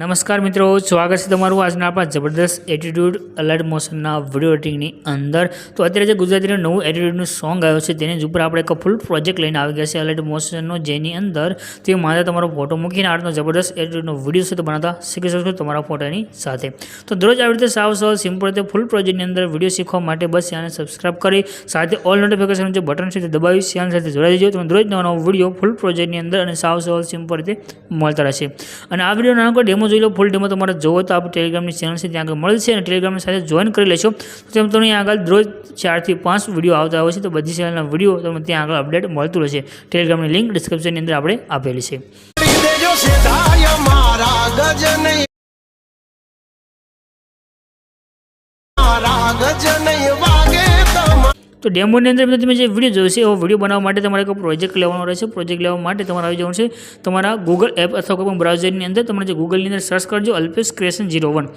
નમસ્કાર મિત્રો, સ્વાગત છે તમારું આજના આપણા જબરદસ્ત એટીટ્યૂડ અલર્ટ મોશનના વીડિયો એડિટિંગની અંદર. તો અત્યારે જે ગુજરાતીનું નવું એટીટ્યૂડનું સોંગ આવ્યું છે, તેની જ ઉપર આપણે એક ફૂલ પ્રોજેક્ટ લઈને આવી ગયા છે અલર્ટ મોશનનો, જેની અંદર તે મારે તમારો ફોટો મૂકીને આટલો જબરદસ્ત એટીટ્યૂડનો વીડિયો છે તો બનાવતા શીખી શકશો તમારા ફોટાની સાથે. તો દરરોજ આવી રીતે સાવ સાવ સિમ્પલ રીતે ફૂલ પ્રોજેક્ટની અંદર વીડિયો શીખવા માટે બસ ચેનલ સબસ્ક્રાઇબ કરી, સાથે ઓલ નોટિફિકેશન જે બટન છે તે દબાવી, ચેનલ સાથે જોડાઈ દેજો. તમે દરરોજ નવો નવો વીડિયો ફૂલ પ્રોજેક્ટની અંદર અને સાવ સાવ સિમ્પલ રીતે મળતા રહેશે. અને આ વીડિયો નાનો ડેમો જોઈ લો ફૂલ ડેમો તમારે જોવો તો આપણે ટેલિગ્રામની ચેનલ છે ત્યાં આગળ મળશે અને ટેલિગ્રામની સાથે જોઈન કરી લેશો તો તેમ તમને આગળ રોજ ચારથી પાંચ વીડિયો આવતા હોય છે તો બધી ચેનલના વીડિયો તમને ત્યાં આગળ અપડેટ મળતું રહેશે ટેલિગ્રામની લિંક ડિસ્ક્રિપ્શનની અંદર આપણે આપેલી છે ગજ નહીં તો ડેમોની અંદર તમે જે વીડિયો જોશે એવો વીડિયો બનાવવા માટે તમારે એક પ્રોજેક્ટ લેવાનો રહેશે. પ્રોજેક્ટ લેવા માટે તમારે આવી જવાનું છે, તમારા ગૂગલ એપ અથવા કોઈ પણ બ્રાઉઝરની અંદર તમારે જે ગૂગલની અંદર સર્ચ કરજો અલ્પેશ ક્રિએશન જીરો વન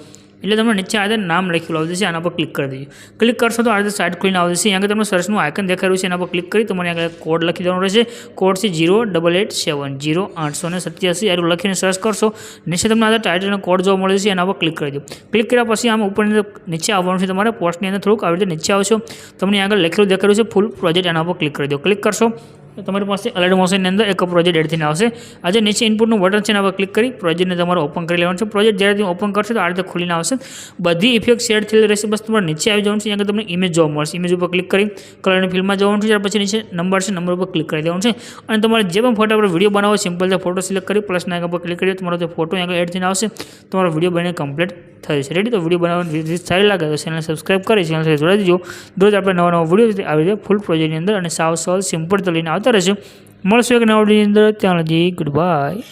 એટલે તમને નીચે આ નામ લખેલું આવશે આના પર ક્લિક કરી દેજો. ક્લિક કરશો તો આ રીતે સાઇટ ખોલીને આવશે. અહીંયા તમને સર્ચનું આઇકન દેખાડ્યું છે, એના પર ક્લિક કરી તમારે આગળ કોડ લખી દેવાનો રહેશે. કોડ છે zero double eight seven zero આઠસો ને સત્યાસી આરું લખીને સર્ચ કરશો. નીચે તમને આ ટાઇટલનો કોડ જોવા મળે છે, એના પર ક્લિક કરી દો. ક્લિક કર્યા પછી આમ ઉપર નીચે આવવાનું છે તમારે પોસ્ટની અંદર થોડુંક આવી રીતે નીચે આવશો. તમને આગળ લખેલું દેખાડ્યું છે ફૂલ પ્રોજેક્ટ એના પર ક્લિક કરી દો. ક્લિક કરશો. તમારી પાસે અલર્ટ મોશનની અંદર એક પ્રોજેક્ટ એડ થઈને આવશે. આજે નીચે ઇનપુટનું બટન છે એના પર ક્લિક કરી પ્રોજેક્ટને તમારે ઓપન કરી લેવાનું છે. પ્રોજેક્ટ જ્યારે તમે ઓપન કરશો તો આ રીતે ખુલીને આવશે. બધી ઇફેક્ટ શેડ થયેલી રહેશે. બસ તમારે નીચે આવી જવાનું છે. જ્યાં તમને ઇમેજ જોવા મળશે. ઇમેજ ઉપર ક્લિક કરી કલરની ફિલ્મમાં જવાનું છે. ત્યાર પછી નીચે નંબર છે. નંબર ઉપર ક્લિક કરી દેવાનું છે. અને તમારે જે પણ ફોટો આપણે વીડિયો બનાવો સિમ્પલ છે ફોટો સિલેક્ટ કરી પ્લસના આગળ પર ક્લિક કરી તમારો જે ફોટો આગળ એડ થઈને આવશે, તમારો વીડિયો બનીને કમ્પ્લીટ થઈ છે. રેડી તો વીડિયો બનાવવાની સારી લાગે તો ચેનલ સબસ્ક્રાઈબ કરી ચેનલ સાથે જોડાઈ દેજો. રોજ આપણે નવા નવા વીડિયો આવી રીતે ફૂલ પ્રોજેક્ટની અંદર અને સાવ સાવ સિમ્પલ તો લઈને આવતા રહેશું. મળશું એક નવા વિડીયોની અંદર. ત્યાં સુધી ગુડ બાય